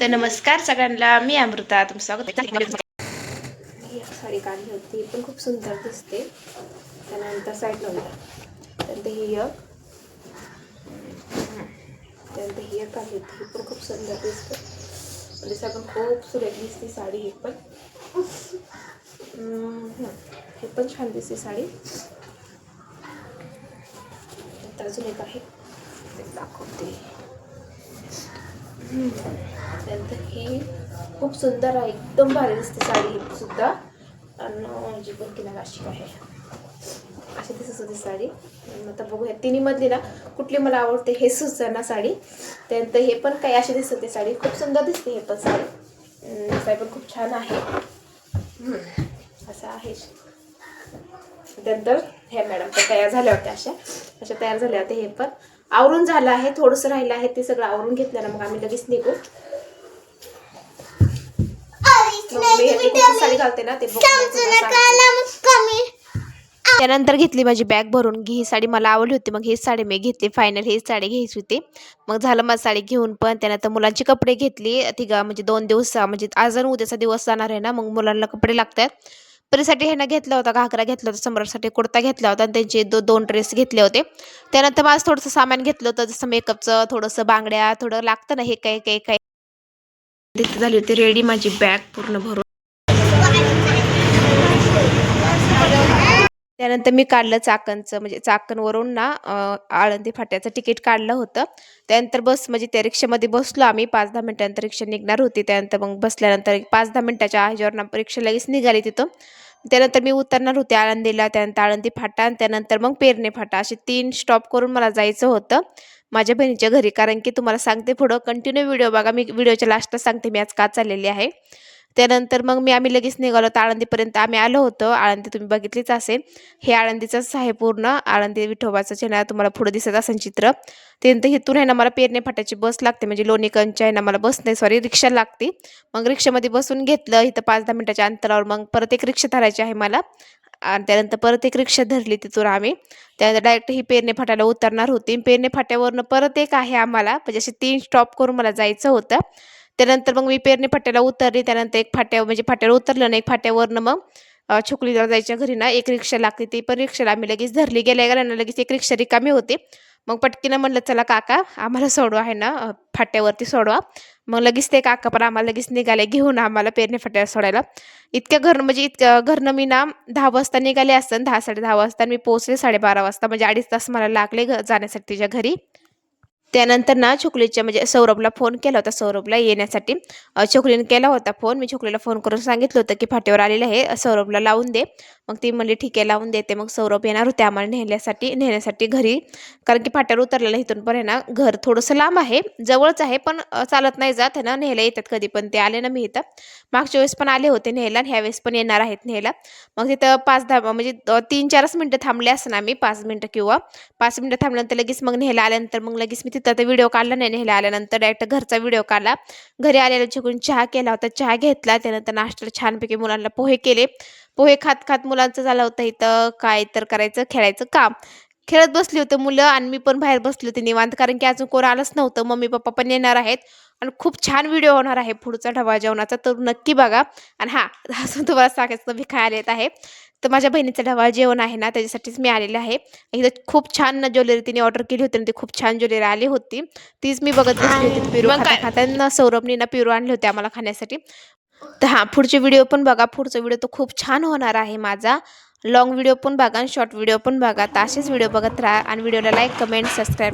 तर नमस्कार सगळ्यांना मी अमृता तुमचं स्वागत साडी काढली होती. ही पण खूप सुंदर दिसते. त्यानंतर साईड नव्हता त्यानंतर ही एक. त्यानंतर ही एक काढली होती ही पण खूप सुंदर दिसते. म्हणजे सगळं खूप सुरेख दिसते साडी ही पण. हे. पण छान दिसते साडी. अजून एक आहे. ते दाखवते. त्यानंतर ही खूप सुंदर आहे. एकदम भारी दिसते साडी ही सुद्धा. आणि जी पण किनार अशी आहे. अशी दिसत होती साडी. आता बघूया. तिन्ही मधली ना कुठली मला आवडते हे सुचना साडी. त्यानंतर हे पण काही अशी दिसत होती साडी. खूप सुंदर दिसते हे पण साडी. साडी पण खूप छान आहे. असं आहे. त्यानंतर ह्या मॅडम तर तयार झाल्या होत्या अशा. अशा तयार झाल्या होत्या हे पण. आवरून झालं आहे थोडंसं राहिलं आहे ते सगळं आवरून घेतलं ना मग आम्ही लगेच निघू. साडी घालते ना ते. त्यानंतर घेतली माझी बॅग भरून घे ही साडी मला आवडली होती मग हीच साडी मी घेतली फायनल हीच साडी घ्यायची होती. मग झालं माझी साडी घेऊन पण त्यानंतर मुलांची कपडे घेतली तिघा म्हणजे दोन दिवस म्हणजे आज आणि उद्याचा दिवस जाणार आहे ना मग मुलांना कपडे लागतात. परीसाठी ह्यानं घेतला होता घागरा घेतला होता समोरसाठी कुर्ता घेतला होता आणि त्यांचे दो दोन ड्रेस घेतले होते. त्यानंतर माझं थोडंसं सामान घेतलं होतं जसं मेकअपचं थोडंसं बांगड्या थोडं लागतं ना हे काही काही काही झाली होती रेडी माझी बॅग पूर्ण भरून. त्यानंतर मी काढलं चाकणचं म्हणजे चाकणवरून ना आळंदी फाट्याचं तिकीट काढलं होतं. त्यानंतर बस म्हणजे त्या रिक्षामध्ये बसलो आम्ही पाच दहा मिनटानंतर रिक्षा निघणार होती. त्यानंतर मग बसल्यानंतर एक पाच दहा मिनटाच्या ह्याच्यावर ना रिक्षा लगेच निघाली तिथं त्यानंतर मी उतरणार होते आळंदीला त्यानंतर आळंदी फाटा आणि त्यानंतर मग पेरणे फाटा. असे तीन स्टॉप करून मला जायचं होतं माझ्या बहिणीच्या घरी. कारण की तुम्हाला सांगते पुढं कंटिन्यू व्हिडिओ बघा. मी व्हिडिओच्या लास्टला सांगते मी आज का चाललेली आहे. त्यानंतर मग मी आम्ही लगेच निघालो. तर आळंदीपर्यंत आम्ही आलो होतो. आळंदी तुम्ही बघितलीच असेल. हे आळंदीचंच आहे पूर्ण. आळंदी विठोबाचं चेन तुम्हाला पुढं दिसत असेल चित्र. त्यानंतर इथून आहे ना मला पेरणे फाट्याची बस लागते. म्हणजे लोणीकंच्या आहे ना मला बस नाही सॉरी रिक्षा लागते. मग रिक्षामध्ये बसून घेतलं. इथं पाच दहा मिनिटाच्या अंतरावर मग परत एक रिक्षा धरायची आहे मला. आणि त्यानंतर परत एक रिक्षा धरली तिथून आम्ही. त्यानंतर डायरेक्ट ही पेरणे फाट्याला उतरणार होती. पेरणे फाट्यावरनं परत एक आहे आम्हाला. म्हणजे असे तीन स्टॉप करून मला जायचं होतं. त्यानंतर मग मी पेरणी फाट्याला उतरली. त्यानंतर एक फाट्यावर म्हणजे फाट्यावर उतरलं ना एक फाट्यावरनं मग छोकलीला जायच्या घरी ना एक रिक्षा लागते ती पण रिक्षाला आम्ही लगेच धरली. गेल्या गेल्या ना लगेच एक रिक्षा रिकामी होते. मग पटकीनं म्हणलं चला काका आम्हाला सोडवा आहे ना फाट्यावरती सोडवा. मग लगेच ते काका पण आम्हाला लगेच निघाले घेऊन आम्हाला पेरणी फाट्याला सोडायला. इतक्या घरनं म्हणजे इतक्या घरनं मी ना दहा वाजता निघाले असतं दहा साडे दहा वाजता मी पोहोचले साडेबारा वाजता. म्हणजे अडीच तास मला लागले जाण्यासाठी तिच्या घरी. त्यानंतर ना छोकलीच्या म्हणजे सौरभला फोन केला होता. सौरभला येण्यासाठी. अ, छोकलीने केला होता फोन. मी छोकलीला फोन करून सांगितलं होतं की फाट्यावर आलेलं आहे. सौरभला लावून दे. मग ती म्हणली ठीक आहे लावून देते. मग सौरभ येणार होते आम्हाला नेण्यासाठी नेण्यासाठी घरी. कारण की फाट्यावर उतरलेलं इथून पण आहे ना घर थोडंसं लांब आहे. जवळच आहे पण चालत नाही जात आहे ना न्यायला येतात कधी पण. ते आले ना मी इथं. मागच्या वेळेस पण आले होते न्यायला आणि ह्यावेळेस पण येणार आहेत न्यायला. मग तिथं पाच दहा म्हणजे तीन चारच मिनटं थांबले असं ना आम्ही. पाच मिनटं किंवा पाच मिनटं थांबल्यानंतर लगेच मग न्यायला आल्यानंतर मग लगेच मी तिथं व्हिडिओ काढला नाही न्यायला आल्यानंतर डायरेक्ट घरचा व्हिडिओ काढला. घरी आलेला चिकून चहा केला होता चहा घेतला. त्यानंतर नाश्त्याला छानपैकी मुलांना पोहे केले. पोहे खात खात मुलांचं झालं होतं इथं काय तर करायचं खेळायचं काम. खेळत बसली होती मुलं आणि मी पण बाहेर बसली होती निवांत कारण की अजून कोण आलंच नव्हतं. मम्मी पप्पा पण येणार आहेत आणि खूप छान व्हिडिओ होणार आहे पुढचा ढवा जेवणाचा तर नक्की बघा. आणि हां अजून तुम्हाला सांगायचं मी खायला येत आहे. तर माझ्या बहिणीचं ढवा जेवण आहे ना त्याच्यासाठीच मी आलेले आहे. इथं खूप छान ना ज्वेलरी तिने ऑर्डर केली होती आणि ती खूप छान ज्वेलरी आली होती. तीच मी बघत बसली होती पिरू खाता खाता सौरभनी ना पिरू आणले होते आम्हाला खाण्यासाठी. तर हां पुढचे व्हिडिओ पण बघा. पुढचा व्हिडिओ तो खूप छान होणार आहे माझा. लॉंग व्हिडिओ पण बघा आणि शॉर्ट व्हिडिओ पण बघा. तर असेच व्हिडिओ बघत राहा आणि व्हिडिओला लाईक कमेंट सबस्क्राईब